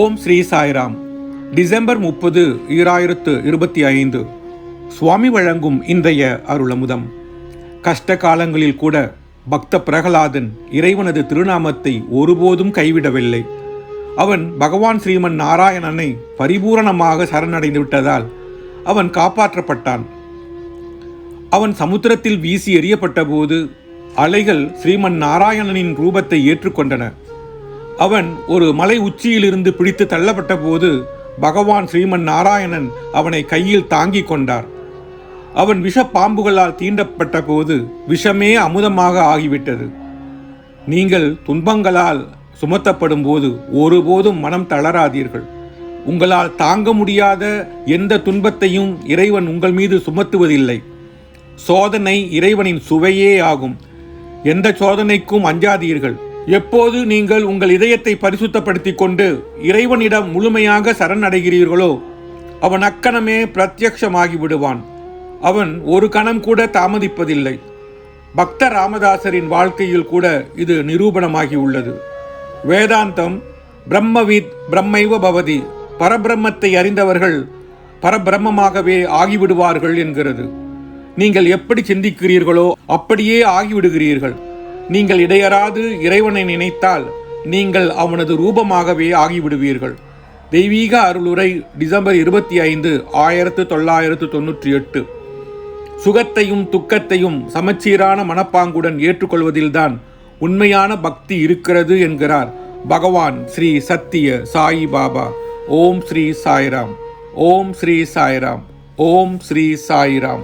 ஓம் Sri Sairam. December முப்பது ஈராயிரத்து இருபத்தி ஐந்து. சுவாமி வழங்கும் இன்றைய அருளமுதம். கஷ்ட காலங்களில் கூட பக்த பிரகலாதன் இறைவனது திருநாமத்தை ஒருபோதும் கைவிடவில்லை. அவன் பகவான் ஸ்ரீமன் நாராயணனை பரிபூரணமாக சரணடைந்து விட்டதால் அவன் காப்பாற்றப்பட்டான். அவன் சமுத்திரத்தில் வீசி எறியப்பட்ட போது அலைகள் ஸ்ரீமன் நாராயணனின் ரூபத்தை ஏற்றுக்கொண்டன. அவன் ஒரு மலை உச்சியிலிருந்து பிடித்து தள்ளப்பட்ட போது பகவான் ஸ்ரீமன் நாராயணன் அவனை கையில் தாங்கிக் கொண்டார். அவன் விஷ பாம்புகளால் தீண்டப்பட்ட போது விஷமே அமுதமாக ஆகிவிட்டது. நீங்கள் துன்பங்களால் சுமத்தப்படும் போது ஒருபோதும் மனம் தளராதீர்கள். உங்களால் தாங்க முடியாத எந்த துன்பத்தையும் இறைவன் உங்கள் மீது சுமத்துவதில்லை. சோதனை இறைவனின் சுவையே ஆகும். எந்த சோதனைக்கும் அஞ்சாதீர்கள். எப்போது நீங்கள் உங்கள் இதயத்தை பரிசுத்தப்படுத்திக் கொண்டு இறைவனிடம் முழுமையாக சரணடைகிறீர்களோ அவன் அக்கணமே பிரத்யக்ஷமாகி விடுவான். அவன் ஒரு கணம் கூட தாமதிப்பதில்லை. பக்த ராமதாசரின் வாழ்க்கையில் கூட இது நிரூபணமாகி உள்ளது. வேதாந்தம் பிரம்மவித் பிரம்மைவ பவதி பரபிரம்மத்தை அறிந்தவர்கள் பரபிரம்மமாகவே ஆகிவிடுவார்கள் என்கிறது. நீங்கள் எப்படி சிந்திக்கிறீர்களோ அப்படியே ஆகிவிடுகிறீர்கள். நீங்கள் இடையறாது இறைவனை நினைத்தால் நீங்கள் அவனது ரூபமாகவே ஆகிவிடுவீர்கள். தெய்வீக அருளுரை டிசம்பர் இருபத்தி ஐந்து ஆயிரத்து தொள்ளாயிரத்து தொன்னூற்றி எட்டு. சுகத்தையும் துக்கத்தையும் சமச்சீரான மனப்பாங்குடன் ஏற்றுக்கொள்வதில்தான் உண்மையான பக்தி இருக்கிறது என்கிறார் பகவான் ஸ்ரீ சத்திய சாயி பாபா. ஓம் ஸ்ரீ சாய்ராம். ஓம் ஸ்ரீ சாய்ராம். ஓம் ஸ்ரீ சாய்ராம்.